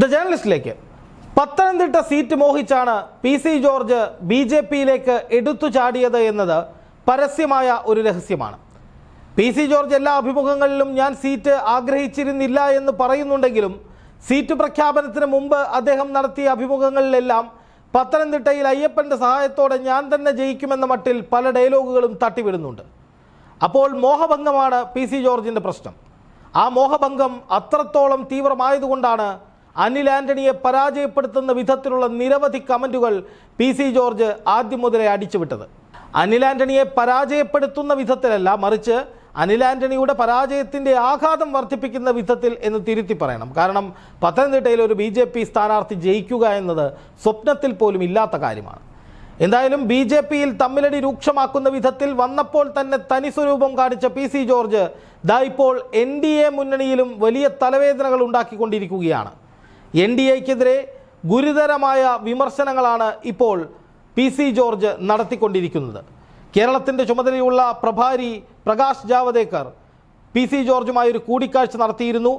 The ജേർണലിസ്റ്റിലേക്ക് Pathanamthitta seat മോഹിച്ചാണ് P C George B J പിയിലേക്ക് എടുത്തു ചാടിയത് എന്നത് പരസ്യമായ ഒരു രഹസ്യമാണ്. പി സി ജോർജ് എല്ലാ അഭിമുഖങ്ങളിലും ഞാൻ സീറ്റ് ആഗ്രഹിച്ചിരുന്നില്ല എന്ന് പറയുന്നുണ്ടെങ്കിലും സീറ്റ് പ്രഖ്യാപനത്തിന് മുമ്പ് അദ്ദേഹം നടത്തിയ അഭിമുഖങ്ങളിലെല്ലാം പത്തനംതിട്ടയിൽ അയ്യപ്പന്റെ സഹായത്തോടെ ഞാൻ തന്നെ ജയിക്കുമെന്ന മട്ടിൽ പല ഡയലോഗുകളും തട്ടിവിടുന്നുണ്ട്. അപ്പോൾ മോഹഭംഗമാണ് പി സി ജോർജിന്റെ പ്രശ്നം. ആ മോഹഭംഗം അത്രത്തോളം തീവ്രമായതുകൊണ്ടാണ് അനിൽ ആന്റണിയെ പരാജയപ്പെടുത്തുന്ന വിധത്തിലുള്ള നിരവധി കമന്റുകൾ പി സി ജോർജ് ആദ്യം മുതലേ അടിച്ചുവിട്ടത്. അനിൽ ആന്റണിയെ പരാജയപ്പെടുത്തുന്ന വിധത്തിലല്ല മറിച്ച് അനിൽ ആന്റണിയുടെ പരാജയത്തിന്റെ ആഘാതം വർദ്ധിപ്പിക്കുന്ന വിധത്തിൽ എന്ന് തിരുത്തി പറയണം. കാരണം പത്തനംതിട്ടയിൽ ഒരു ബി ജെ പി സ്ഥാനാർത്ഥി ജയിക്കുക എന്നത് സ്വപ്നത്തിൽ പോലും ഇല്ലാത്ത കാര്യമാണ്. എന്തായാലും ബി ജെ പിയിൽ തമ്മിലടി രൂക്ഷമാക്കുന്ന വിധത്തിൽ വന്നപ്പോൾ തന്നെ തനി സ്വരൂപം കാണിച്ച പി സി ജോർജ് ദാ ഇപ്പോൾ എൻ ഡി എ മുന്നണിയിലും വലിയ തലവേദനകൾ ഉണ്ടാക്കിക്കൊണ്ടിരിക്കുകയാണ്. എൻ ഡി എക്കെതിരെ ഗുരുതരമായ വിമർശനങ്ങളാണ് ഇപ്പോൾ പി സി ജോർജ് നടത്തിക്കൊണ്ടിരിക്കുന്നത്. കേരളത്തിന്റെ ചുമതലയുള്ള പ്രഭാരി പ്രകാശ് ജാവദേക്കർ പി സി ജോർജുമായി ഒരു കൂടിക്കാഴ്ച നടത്തിയിരുന്നു.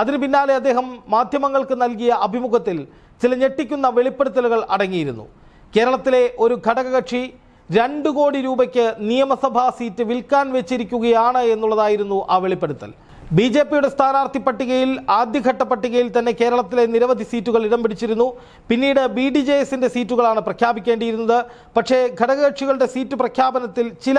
അതിന് പിന്നാലെ അദ്ദേഹം മാധ്യമങ്ങൾക്ക് നൽകിയ അഭിമുഖത്തിൽ ചില ഞെട്ടിക്കുന്ന വെളിപ്പെടുത്തലുകൾ അടങ്ങിയിരുന്നു. കേരളത്തിലെ ഒരു ഘടകകക്ഷി രണ്ട് കോടി രൂപയ്ക്ക് നിയമസഭാ സീറ്റ് വിൽക്കാൻ വെച്ചിരിക്കുകയാണ് എന്നുള്ളതായിരുന്നു ആ വെളിപ്പെടുത്തൽ. ബി ജെ പിയുടെ സ്ഥാനാർത്ഥി പട്ടികയിൽ ആദ്യഘട്ട പട്ടികയിൽ തന്നെ കേരളത്തിലെ നിരവധി സീറ്റുകൾ ഇടം പിടിച്ചിരുന്നു. പിന്നീട് ബി ഡി ജെ എസിന്റെ സീറ്റുകളാണ് പ്രഖ്യാപിക്കേണ്ടിയിരുന്നത്. പക്ഷേ ഘടകകക്ഷികളുടെ സീറ്റ് പ്രഖ്യാപനത്തിൽ ചില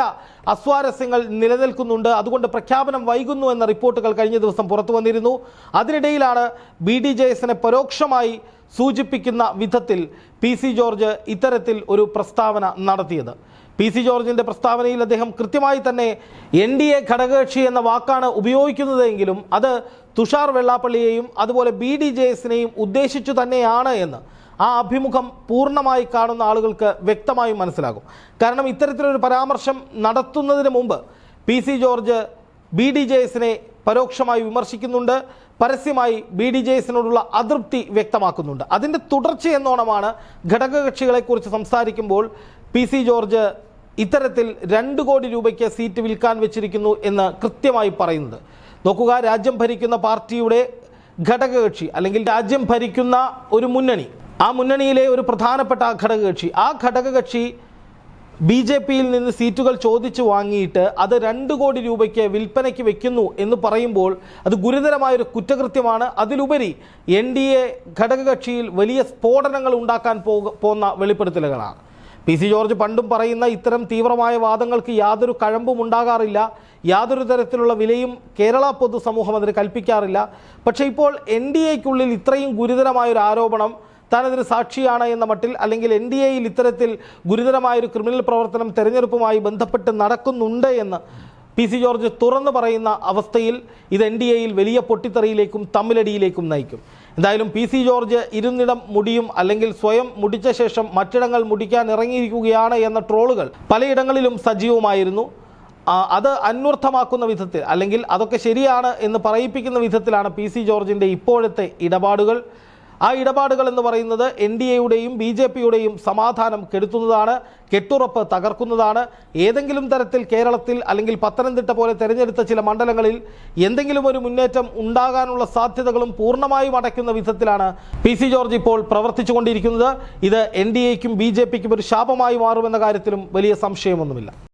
അസ്വാരസ്യങ്ങൾ നിലനിൽക്കുന്നുണ്ട്. അതുകൊണ്ട് പ്രഖ്യാപനം വൈകുന്നു എന്ന റിപ്പോർട്ടുകൾ കഴിഞ്ഞ ദിവസം പുറത്തു വന്നിരുന്നു. അതിനിടയിലാണ് ബി ഡി ജെ എസിനെ പരോക്ഷമായി സൂചിപ്പിക്കുന്ന വിധത്തിൽ പി സി ജോർജ് ഇത്തരത്തിൽ ഒരു പ്രസ്താവന നടത്തിയത്. പി സി ജോർജിന്റെ പ്രസ്താവനയിൽ അദ്ദേഹം കൃത്യമായി തന്നെ എൻ ഡി എ ഘടകകക്ഷി എന്ന വാക്കാണ് ഉപയോഗിക്കുന്നതെങ്കിലും അത് തുഷാർ വെള്ളാപ്പള്ളിയെയും അതുപോലെ ബി ഡി ജെ എസിനെയും ഉദ്ദേശിച്ചു തന്നെയാണ് എന്ന് ആ അഭിമുഖം പൂർണമായി കാണുന്ന ആളുകൾക്ക് വ്യക്തമായും മനസ്സിലാകും. കാരണം ഇത്തരത്തിലൊരു പരാമർശം നടത്തുന്നതിന് മുമ്പ് P C George B D J എസിനെ പരോക്ഷമായി വിമർശിക്കുന്നുണ്ട് പരസ്യമായി ബി ഡി ജെ എസിനോടുള്ള അതൃപ്തി വ്യക്തമാക്കുന്നുണ്ട്. അതിന്റെ തുടർച്ചയെന്നോണമാണ് ഘടകകക്ഷികളെക്കുറിച്ച് സംസാരിക്കുമ്പോൾ പി സി ജോർജ് ഇത്തരത്തിൽ രണ്ട് കോടി രൂപയ്ക്ക് സീറ്റ് വിൽക്കാൻ വെച്ചിരിക്കുന്നു എന്ന് കൃത്യമായി പറയുന്നത്. നോക്കുക രാജ്യം ഭരിക്കുന്ന പാർട്ടിയുടെ ഘടകകക്ഷി അല്ലെങ്കിൽ രാജ്യം ഭരിക്കുന്ന ഒരു മുന്നണി ആ മുന്നണിയിലെ ഒരു പ്രധാനപ്പെട്ട ഘടകകക്ഷി ആ ഘടകകക്ഷി ബി ജെ പിയിൽ നിന്ന് സീറ്റുകൾ ചോദിച്ചു വാങ്ങിയിട്ട് അത് രണ്ട് കോടി രൂപയ്ക്ക് വിൽപ്പനയ്ക്ക് വെക്കുന്നു എന്ന് പറയുമ്പോൾ അത് ഗുരുതരമായൊരു കുറ്റകൃത്യമാണ്. അതിലുപരി എൻ ഡി എ ഘടകകക്ഷിയിൽ വലിയ സ്ഫോടനങ്ങൾ ഉണ്ടാക്കാൻ പോകുന്ന വെളിപ്പെടുത്തലുകളാണ്. പി സി ജോർജ് പണ്ടും പറയുന്ന ഇത്തരം തീവ്രമായ വാദങ്ങൾക്ക് യാതൊരു കഴമ്പും ഉണ്ടാകാറില്ല. യാതൊരു തരത്തിലുള്ള വിലയും കേരള പൊതുസമൂഹം അതിന് കൽപ്പിക്കാറില്ല. പക്ഷേ ഇപ്പോൾ എൻ ഡി എക്കുള്ളിൽ ഇത്രയും ഗുരുതരമായൊരു ആരോപണം താനതിന് സാക്ഷിയാണ് എന്ന മട്ടിൽ അല്ലെങ്കിൽ എൻ ഡി എയിൽ ഇത്തരത്തിൽ ഗുരുതരമായൊരു ക്രിമിനൽ പ്രവർത്തനം തെരഞ്ഞെടുപ്പുമായി ബന്ധപ്പെട്ട് നടക്കുന്നുണ്ട് എന്ന് പി സി ജോർജ് തുറന്നു പറയുന്ന അവസ്ഥയിൽ ഇത് എൻ ഡി എയിൽ വലിയ പൊട്ടിത്തെറിയിലേക്കും തമ്മിലടിയിലേക്കും നയിക്കും. എന്തായാലും പി സി ജോർജ് ഇരുന്നിടം മുടിയും അല്ലെങ്കിൽ സ്വയം മുടിച്ച ശേഷം മറ്റിടങ്ങൾ മുടിക്കാൻ ഇറങ്ങിയിരിക്കുകയാണ് എന്ന ട്രോളുകൾ പലയിടങ്ങളിലും സജീവമായിരുന്നു. അത് അന്വർത്ഥമാക്കുന്ന വിധത്തിൽ അല്ലെങ്കിൽ അതൊക്കെ ശരിയാണ് എന്ന് പറയിപ്പിക്കുന്ന വിധത്തിലാണ് പി സി ജോർജിന്റെ ഇപ്പോഴത്തെ ഇടപാടുകൾ. ആ ഇടപാടുകൾ എന്ന് പറയുന്നത് എൻ ഡി എയുടെയും ബി ജെ പിയുടെയും സമാധാനം കെടുത്തുന്നതാണ് കെട്ടുറപ്പ് തകർക്കുന്നതാണ്. ഏതെങ്കിലും തരത്തിൽ കേരളത്തിൽ അല്ലെങ്കിൽ പത്തനംതിട്ട പോലെ തിരഞ്ഞെടുത്ത ചില മണ്ഡലങ്ങളിൽ എന്തെങ്കിലും ഒരു മുന്നേറ്റം ഉണ്ടാകാനുള്ള സാധ്യതകളും പൂർണമായും അടയ്ക്കുന്ന വിധത്തിലാണ് പി സി ജോർജ് ഇപ്പോൾ പ്രവർത്തിച്ചുകൊണ്ടിരിക്കുന്നത്. ഇത് എൻ ഡി എക്കും ബി ജെ പിക്കും ഒരു ശാപമായി മാറുമെന്ന കാര്യത്തിലും വലിയ സംശയമൊന്നുമില്ല.